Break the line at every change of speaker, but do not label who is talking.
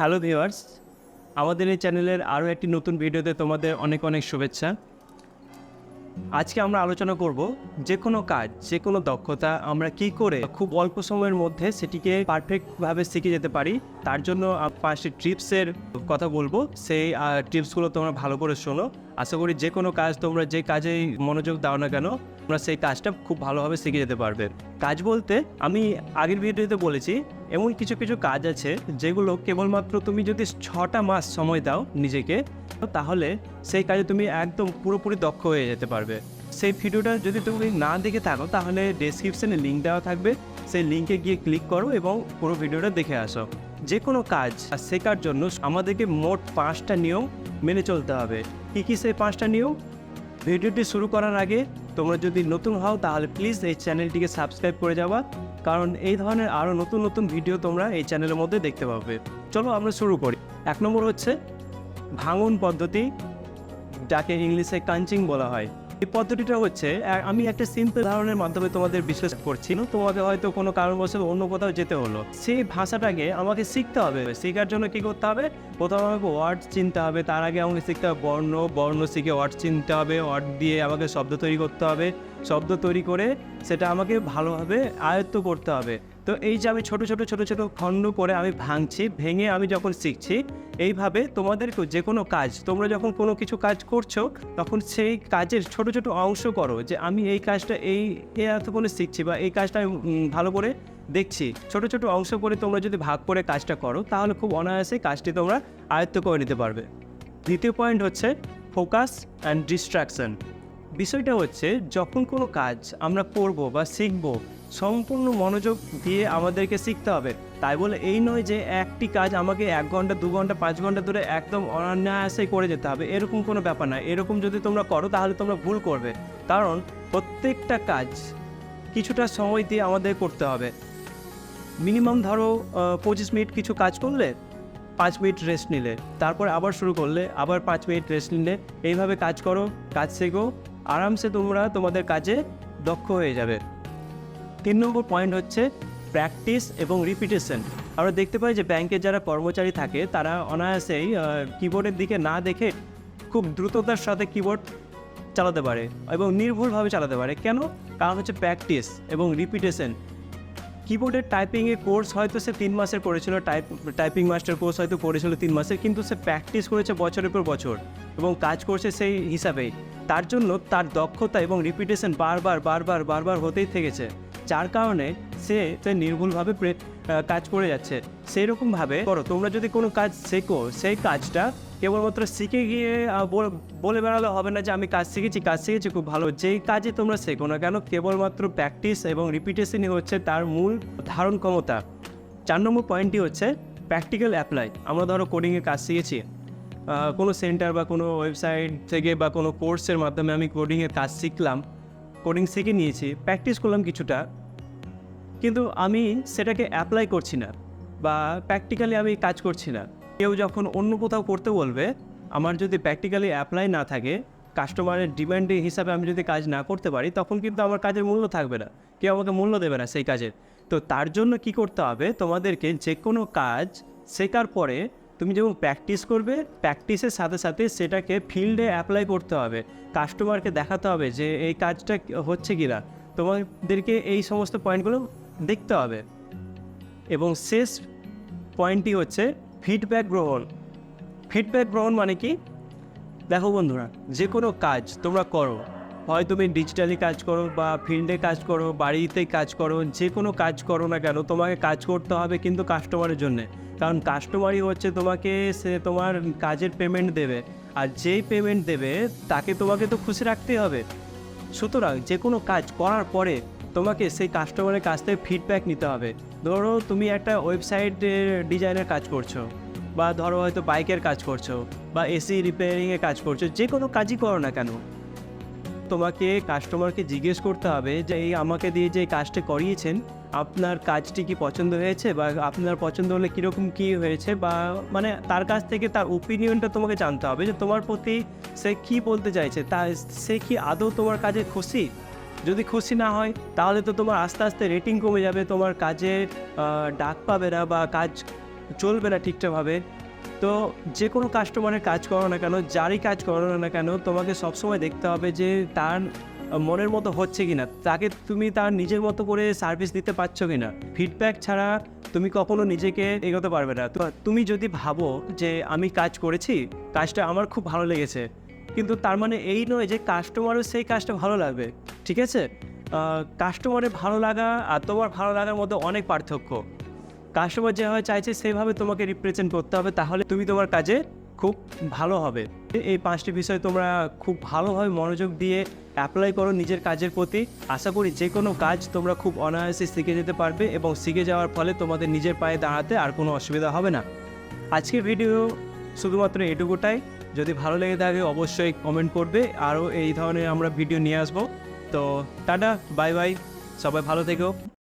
Hello viewers আমাদের এই চ্যানেলের আরও একটি নতুন ভিডিওতে তোমাদের অনেক অনেক শুভেচ্ছা। আজকে আমরা আলোচনা করব যে কোনো কাজ, যে কোনো দক্ষতা আমরা কি করে খুব অল্প সময়ের মধ্যে সেটিকে পারফেক্টভাবে শিখে যেতে পারি, তার জন্য পাঁচটি ট্রিপসের কথা বলব। সেই টিপসগুলো তোমরা ভালো করে শোনো। আশা করি যে কোনো কাজ তোমরা যে কাজেই মনোযোগ দাও না কেন, তোমরা সেই কাজটা খুব ভালোভাবে শিখে যেতে পারবে। কাজ বলতে আমি আগের ভিডিওতে বলেছি এমন কিছু কিছু কাজ আছে যেগুলো কেবলমাত্র তুমি যদি ছটা মাস সময় দাও নিজেকে, তাহলে সেই কাজে তুমি একদম পুরোপুরি দক্ষ হয়ে যেতে পারবে। সেই ভিডিওটা যদি তুমি না দেখে থাকো, তাহলে ডেসক্রিপশনে লিঙ্ক দেওয়া থাকবে। সেই লিঙ্কে গিয়ে ক্লিক করো এবং পুরো ভিডিওটা দেখে আসো। যে কোনো কাজ শেখার জন্য আমাদেরকে মোট পাঁচটা নিয়ম মেনে চলতে হবে। কী কী সেই পাঁচটা নিয়ম? ভিডিওটি শুরু করার আগে তোমরা যদি নতুন হও, তাহলে প্লিজ এই চ্যানেলটিকে সাবস্ক্রাইব করে যাওয়া। কারণ এই ধরনের আরও নতুন নতুন ভিডিও তোমরা এই চ্যানেলের মধ্যে দেখতে পাবে। চলো আমরা শুরু করি। এক নম্বর হচ্ছে, ভাঙন পদ্ধতি, যাকে ইংলিশে কাঞ্চিং বলা হয়। এই পদ্ধতিটা হচ্ছে আমি একটা সিম্পল উদাহরণের মাধ্যমে তোমাদের বিশ্বাস করছি। না তোমাকে হয়তো কোনো কারণবশত অন্য কোথাও যেতে হলো। সেই ভাষাটাকে আমাকে শিখতে হবে। শেখার জন্য কি করতে হবে? প্রথমে আমাকে ওয়ার্ড চিনতে হবে। তার আগে আমাকে শিখতে হবে বর্ণ। বর্ণ শিখে ওয়ার্ড চিনতে হবে। ওয়ার্ড দিয়ে আমাকে শব্দ তৈরি করতে হবে। শব্দ তৈরি করে সেটা আমাকে ভালোভাবে আয়ত্ত করতে হবে। তো এই যে আমি ছোট ছোট ছোট ছোট খণ্ড করে আমি ভাঙছি, ভেঙে আমি যখন শিখছি, এইভাবে তোমাদেরকে যে কোনো কাজ, তোমরা যখন কোনো কিছু কাজ করছ, তখন সেই কাজের ছোট ছোট অংশ করো যে আমি এই কাজটা এই এতক্ষণে শিখছি বা এই কাজটা আমি ভালো করে দেখছি। ছোট ছোট অংশ করে তোমরা যদি ভাগ করে কাজটা করো, তাহলে খুব অনায়াসে কাজটি তোমরা আয়ত্ত করে নিতে পারবে। দ্বিতীয় পয়েন্ট হচ্ছে ফোকাস অ্যান্ড ডিস্ট্রাকশন। বিষয়টা হচ্ছে যখন কোনো কাজ আমরা করব বা শিখব সম্পূর্ণ মনোযোগ দিয়ে আমাদেরকে শিখতে হবে। তাই বলে এই নয় যে একটি কাজ আমাকে এক ঘণ্টা, দু ঘণ্টা, পাঁচ ঘণ্টা ধরে একদম অনায়াসে করে যেতে হবে। এরকম কোনো ব্যাপার না। এরকম যদি তোমরা করো, তাহলে তোমরা ভুল করবে। কারণ প্রত্যেকটা কাজ কিছুটা সময় দিয়ে আমাদের করতে হবে। মিনিমাম ধরো পঁচিশ মিনিট কিছু কাজ করলে পাঁচ মিনিট রেস্ট নিলে। তারপর আবার শুরু করলে, আবার পাঁচ মিনিট রেস্ট নিলে। এইভাবে কাজ করো, কাজ শেখো। আরামসে তোমরা তোমাদের কাজে দক্ষ হয়ে যাবে। তিন নম্বর পয়েন্ট হচ্ছে প্র্যাকটিস এবং রিপিটেশন আমরা দেখতে পাই যে ব্যাংকের যারা কর্মচারী থাকে, তারা অনায়াসেই কিবোর্ডের দিকে না দেখে খুব দ্রুততার সাথে কিবোর্ড চালাতে পারে এবং নির্ভুলভাবে চালাতে পারে। কেন? কারণ হচ্ছে প্র্যাকটিস এবং রিপিটেশন কিবোর্ডের টাইপিংয়ের কোর্স হয়তো সে তিন মাসের করেছিল টাইপ টাইপিং মাস্টার কোর্স হয়তো করেছিল তিন মাসের, কিন্তু সে প্র্যাকটিস করেছে বছরের পর বছর এবং কাজ করছে সেই হিসাবেই। তার জন্য তার দক্ষতা এবং রিপিটেশন বারবার বারবার বারবার হতেই থেকেছে। যার কারণে সে সে নির্ভুলভাবে কাজ করে যাচ্ছে। সেই রকমভাবে করো, তোমরা যদি কোনো কাজ শেখো, সেই কাজটা কেবলমাত্র শিখে গিয়ে বলে বেড়ালে হবে না যে আমি কাজ শিখেছি কাজ শিখেছি, খুব ভালো। যেই কাজে তোমরা শেখো না কেন, কেবলমাত্র প্র্যাকটিস এবং রিপিটেশনই হচ্ছে তার মূল ধারণ ক্ষমতা। চার নম্বর পয়েন্টটি হচ্ছে প্র্যাকটিক্যাল অ্যাপ্লাই আমরা ধরো কোডিংয়ে কাজ শিখেছি। কোনো সেন্টার বা কোনো ওয়েবসাইট থেকে বা কোনো কোর্সের মাধ্যমে আমি কোডিংয়ের কাজ শিখলাম। কোডিং শিখে নিয়েছি প্র্যাকটিস করলাম কিছুটা। কিন্তু আমি সেটাকে অ্যাপ্লাই করছি না বা প্র্যাকটিক্যালি আমি কাজ করছি না। কেউ যখন অন্য কোথাও করতে বলবে, আমার যদি প্র্যাকটিক্যালি অ্যাপ্লাই না থাকে কাস্টমারের ডিমান্ডে হিসাবে আমি যদি কাজ না করতে পারি, তখন কিন্তু আমার কাজের মূল্য থাকবে না। কেউ আমাকে মূল্য দেবে না সেই কাজের। তো তার জন্য কি করতে হবে? তোমাদেরকে যে কোনো কাজ শেখার পরে তুমি যখন প্র্যাকটিস করবে প্র্যাকটিসের সাথে সাথে সেটাকে ফিল্ডে অ্যাপ্লাই করতে হবে। কাস্টমারকে দেখাতে হবে যে এই কাজটা হচ্ছে কি না তোমাদেরকে এই সমস্ত পয়েন্টগুলো দেখতে হবে। এবং শেষ পয়েন্টটি হচ্ছে ফিডব্যাক গ্রহণ। ফিডব্যাক গ্রহণ মানে কি? দেখো বন্ধুরা যে কোনো কাজ তোমরা করো। হয় তুমি ডিজিটালি কাজ করো বা ফিল্ডে কাজ করো বাড়িতে কাজ করো যে কোনো কাজ করো না কেন, তোমাকে কাজ করতে হবে কিন্তু কাস্টমারের জন্যে। কারণ কাস্টমারই হচ্ছে তোমাকে সে তোমার কাজের পেমেন্ট দেবে। আর যেই পেমেন্ট দেবে, তাকে তোমাকে তো খুশি রাখতেই হবে। সুতরাং যে কোনো কাজ করার পরে তোমাকে সেই কাস্টমারের কাছ থেকে ফিডব্যাক নিতে হবে। ধরো তুমি একটা ওয়েবসাইটের ডিজাইনের কাজ করছ, বা ধরো হয়তো বাইকের কাজ করছ, বা এসি রিপেয়ারিংয়ের কাজ করছ, যে কোনো কাজই করো না কেন। তোমাকে কাস্টমারকে জিজ্ঞেস করতে হবে যে, এই আমাকে দিয়ে যে কাজটা করিয়েছেন, আপনার কাজটি কি পছন্দ হয়েছে, বা আপনার পছন্দ হলে কীরকম কী হয়েছে, বা মানে তার কাছ থেকে তার ওপিনিয়নটা তোমাকে জানতে হবে যে, তোমার প্রতি সে কী বলতে চাইছে, তা সে কি আদৌ তোমার কাজে খুশি? যদি খুশি না হয়, তাহলে তো তোমার আস্তে আস্তে রেটিং কমে যাবে, তোমার কাজে ডাক পাবে না বা কাজ চলবে না ঠিকঠাকভাবে। তো যে কোনো কাস্টমারের কাজ করো না কেন, যারই কাজ করো না কেন, তোমাকে সবসময় দেখতে হবে যে তার মনের মতো হচ্ছে কি না তাকে তুমি তার নিজের মতো করে সার্ভিস দিতে পারছ কি না ফিডব্যাক ছাড়া তুমি কখনো নিজেকে এগোতে পারবে না। তুমি যদি ভাবো যে আমি কাজ করেছি, কাজটা আমার খুব ভালো লেগেছে কিন্তু তার মানে এই নয় যে কাস্টমারও সেই কাজটা ভালো লাগবে, ঠিক আছে? কাস্টমারের ভালো লাগা আর তোমার ভালো লাগার মধ্যে অনেক পার্থক্য। কাস্টমার যেভাবে চাইছে সেভাবে তোমাকে রিপ্রেজেন্ট করতে হবে, তাহলে তুমি তোমার কাজে খুব ভালো হবে। এই পাঁচটি বিষয় তোমরা খুব ভালোভাবে মনোযোগ দিয়ে অ্যাপ্লাই করো নিজের কাজের প্রতি। আশা করি যে কোনো কাজ তোমরা খুব অনায়াসে শিখে যেতে পারবে এবং শিখে যাওয়ার ফলে তোমাদের নিজের পায়ে দাঁড়াতে আর কোনো অসুবিধা হবে না। আজকের ভিডিও শুধুমাত্র এটুকুটাই। যদি ভালো লেগে থাকে অবশ্যই কমেন্ট করবে। আরও এই ধরনের আমরা ভিডিও নিয়ে আসব। তো টাটা বাই বাই সবাই ভালো থেকো।